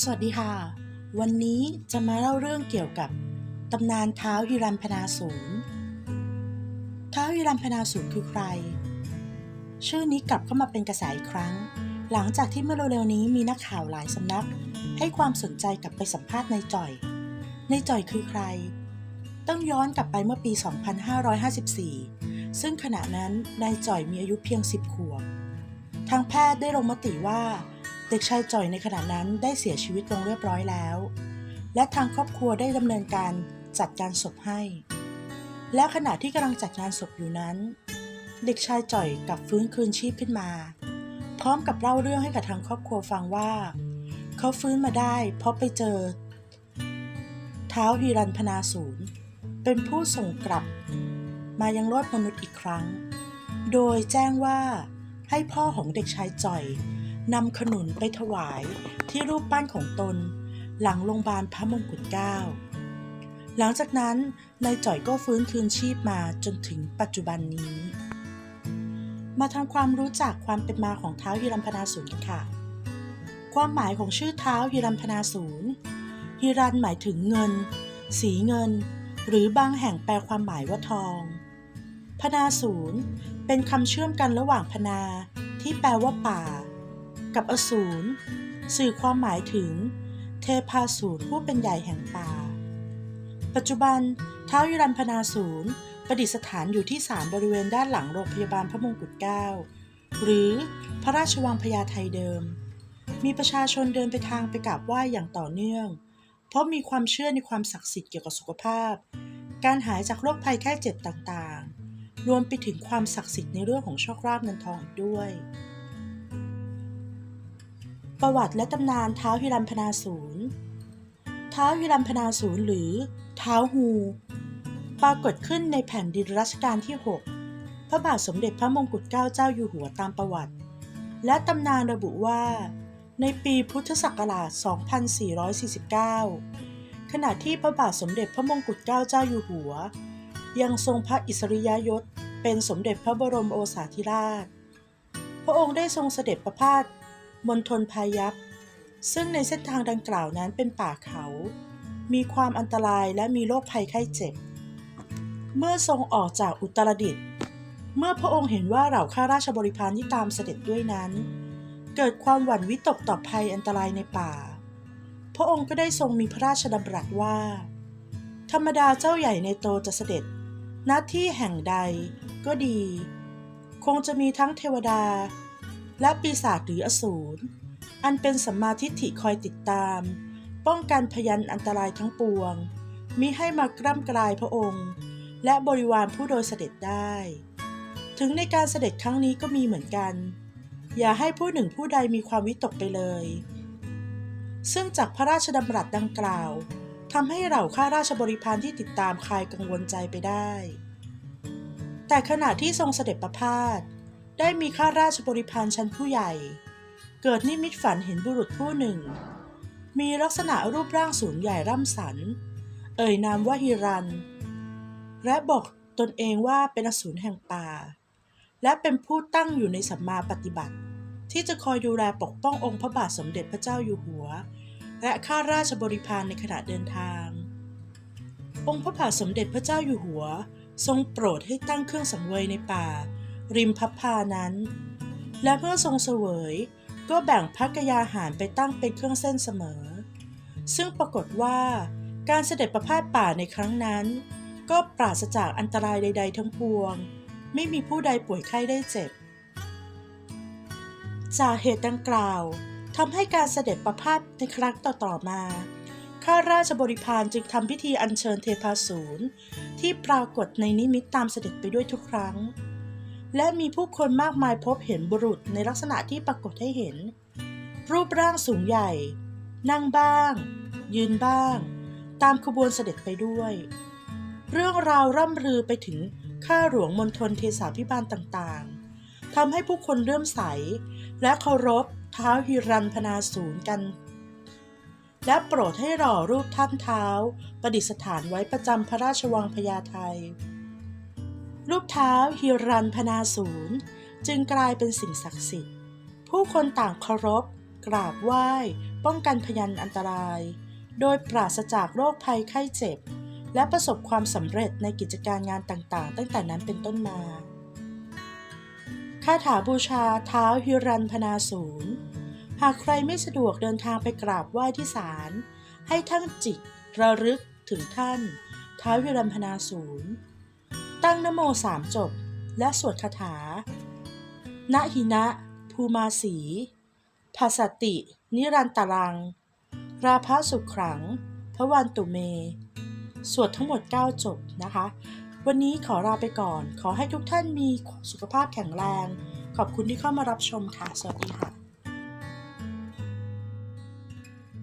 สวัสดีค่ะ วันนี้จะมาเล่าเรื่องเกี่ยวกับตำนานเท้าฮิรันพนาศูนเท้าฮิรันพนาศูนคือใคร ชื่อนี้กลับเข้ามาเป็นกระแสอีกครั้ง หลังจากที่เมื่อเร็วๆนี้มีนักข่าวหลายสำนัก ให้ความสนใจกลับไปสัมภาษณ์นายจ่อยนายจ่อยคือใคร ต้องย้อนกลับไปเมื่อปี 2554 ซึ่งขณะนั้นนายจ่อยมีอายุเพียง 10 ขวบ ทางแพทย์ได้ลงมติว่า เด็กชายจ่อยในขณะนั้นได้เสียชีวิตลงเรียบร้อยแล้ว และทางครอบครัวได้ดำเนินการจัดการศพให้ และขณะที่กำลังจัดงานศพอยู่นั้น เด็กชายจ่อยกลับฟื้นคืนชีพขึ้นมา พร้อมกับเล่าเรื่องให้กับทางครอบครัวฟังว่า เขาฟื้นมาได้เพราะไปเจอ เท้าวฮีรันพนาศูนย์เป็นผู้ส่งกลับ มายังโลกมนุษย์อีกครั้ง โดยแจ้งว่าให้พ่อของเด็กชายจ่อย นำขนุนไปถวายที่รูปปั้นของตน หลังโรงพยาบาลพระมงกุฎเกล้าหลังจากนั้นนายจ่อยก็ฟื้นคืนชีพมาจนถึงปัจจุบันนี้ มาทำความรู้จักความเป็นมาของเท้าฮิรัมพนาศูนย์กันค่ะ ความหมายของชื่อเท้าฮิรัมพนาศูนย์ฮิรันหมายถึงเงิน สีเงิน หรือบางแห่งแปลความหมายว่าทอง พนาศูนย์เป็นคำเชื่อมกันระหว่างพนาที่แปลว่าป่า กับอสูรสื่อความหมายถึง เทพาสูรผู้เป็นใหญ่แห่งป่า ปัจจุบันท้าวยุรันพนาศูนย์ประดิษฐานอยู่ที่ศาลบริเวณด้านหลังโรงพยาบาลพระมงกุฎเกล้าหรือพระราชวังพญาไทเดิม มีประชาชนเดินไปทางไปกราบไหว้อย่างต่อเนื่อง เพราะมีความเชื่อในความศักดิ์สิทธิ์เกี่ยวกับสุขภาพ การหายจากโรคภัยแค่เจ็บต่างๆ รวมไปถึงความศักดิ์สิทธิ์ในเรื่องของโชคลาภเงินทองอีกด้วย ประวัติและตำนานเท้าฮิรัมพนาศูนย์ท้าฮิรัมพนาศูนย์หรือเท้าฮู ปรากฏขึ้นในแผ่นดินรัชกาลที่ 6 พระบาทสมเด็จพระมงกุฎเกล้าเจ้าอยู่หัวตามประวัติ และตำนานระบุว่า ในปีพุทธศักราช 2449 ขณะที่พระบาทสมเด็จพระมงกุฎเกล้าเจ้าอยู่หัว ยังทรงพระอิสริยยศเป็นสมเด็จพระบรมโอษาธิราช พระองค์ได้ทรงเสด็จประพาส มณฑลพายัพซึ่งในเส้นทางดังกล่าวนั้นเป็นป่าเขา มีความอันตรายและมีโรคภัยไข้เจ็บ เมื่อทรงออกจากอุตรดิตถ์เมื่อพระองค์เห็นว่าเหล่าข้าราชบริพารที่ตามเสด็จด้วยนั้น เกิดความหวั่นวิตกต่อภัยอันตรายในป่า พระองค์ก็ได้ทรงมีพระราชดำรัสว่า ธรรมดาเจ้าใหญ่ในโตจะเสด็จณที่แห่งใดก็ดี คงจะมีทั้งเทวดา และปีศาจหรืออสูร อันเป็นสัมมาทิฏฐิคอยติดตาม ป้องกันพยันอันตรายทั้งปวง มิให้มากร่ำกลายพระองค์ และบริวารผู้โดยเสด็จได้ ถึงในการเสด็จครั้งนี้ก็มีเหมือนกัน อย่าให้ผู้หนึ่งผู้ใดมีความวิตกไปเลย ซึ่งจากพระราชดำรัสดังกล่าวทำให้เหล่าข้าราชบริพารที่ติดตามคลายกังวลใจไปได้ แต่ขณะที่ทรงเสด็จประพาส ได้มีข้าราชบริพารชั้นผู้ใหญ่ เกิดนิมิตฝันเห็นบุรุษผู้หนึ่ง มีลักษณะรูปร่างสูงใหญ่ร่ำสัน เอ่ยนามว่าฮิรัน และบอกตนเองว่าเป็นอสูรแห่งป่า และเป็นผู้ตั้งอยู่ในสัมมาปฏิบัติ ที่จะคอยดูแลปกป้ององค์พระบาทสมเด็จพระเจ้าอยู่หัว และข้าราชบริพารในขณะเดินทาง องค์พระบาทสมเด็จพระเจ้าอยู่หัว ทรงโปรดให้ตั้งเครื่องสังเวยในป่า ริมพับพานั้น และเมื่อทรงเสวยก็แบ่งพักกยาหารไปตั้งเป็นเครื่องเส้นเสมอ ซึ่งปรากฏว่าการเสด็จประพาสป่าในครั้งนั้น ก็ปราศจากอันตรายใด ๆ ทั้งปวง ไม่มีผู้ใดป่วยไข้ได้เจ็บ จากเหตุดังกล่าวทำให้การเสด็จประพาสในครั้งต่อๆมาข้าราชบริพารจึงทำพิธีอัญเชิญเทพาสูรที่ปรากฏในนิมิตตามเสด็จไปด้วยทุกครั้ง และมีผู้คนมากมายพบเห็นบุรุษในลักษณะที่ปรากฏให้เห็น รูปร่างสูงใหญ่ นั่งบ้าง ยืนบ้าง ตามขบวนเสด็จไปด้วย เรื่องราวร่ำลือไปถึงข้าหลวงมณฑลเทสาพิบาลต่างๆทำให้ผู้คนเริ่มใส และเคารพเท้าฮิรันพนาศูนย์กัน และโปรดให้หล่อรูปท่านเท้า ประดิษฐานไว้ประจำพระราชวังพญาไท รูปเท้าฮิรันพนาศูนย์จึงกลายเป็นสิ่งศักดิ์สิทธิ์ ผู้คนต่างเคารพ กราบไหว้ ป้องกันพยันอันตราย โดยปราศจากโรคภัยไข้เจ็บ และประสบความสำเร็จในกิจการงานต่างๆ ตั้งแต่นั้นเป็นต้นมาคาถาบูชาเท้าฮิรันพนาศูนย์หากใครไม่สะดวกเดินทางไปกราบไหว้ที่ศาลให้ทั้งจิตระลึกถึงท่าน เท้าฮิรันพนาศูนย์ ตั้งนโมสามจบ และสวดคาถานะหินะ ภูมาสีภาสติ นิรันตรัง ราภะสุขขัง พระวันตุเม สวดทั้งหมด 9 จบนะคะ วันนี้ขอลาไปก่อน ขอให้ทุกท่านมีสุขภาพแข็งแรง ขอบคุณที่เข้ามารับชมค่ะ สวัสดีค่ะ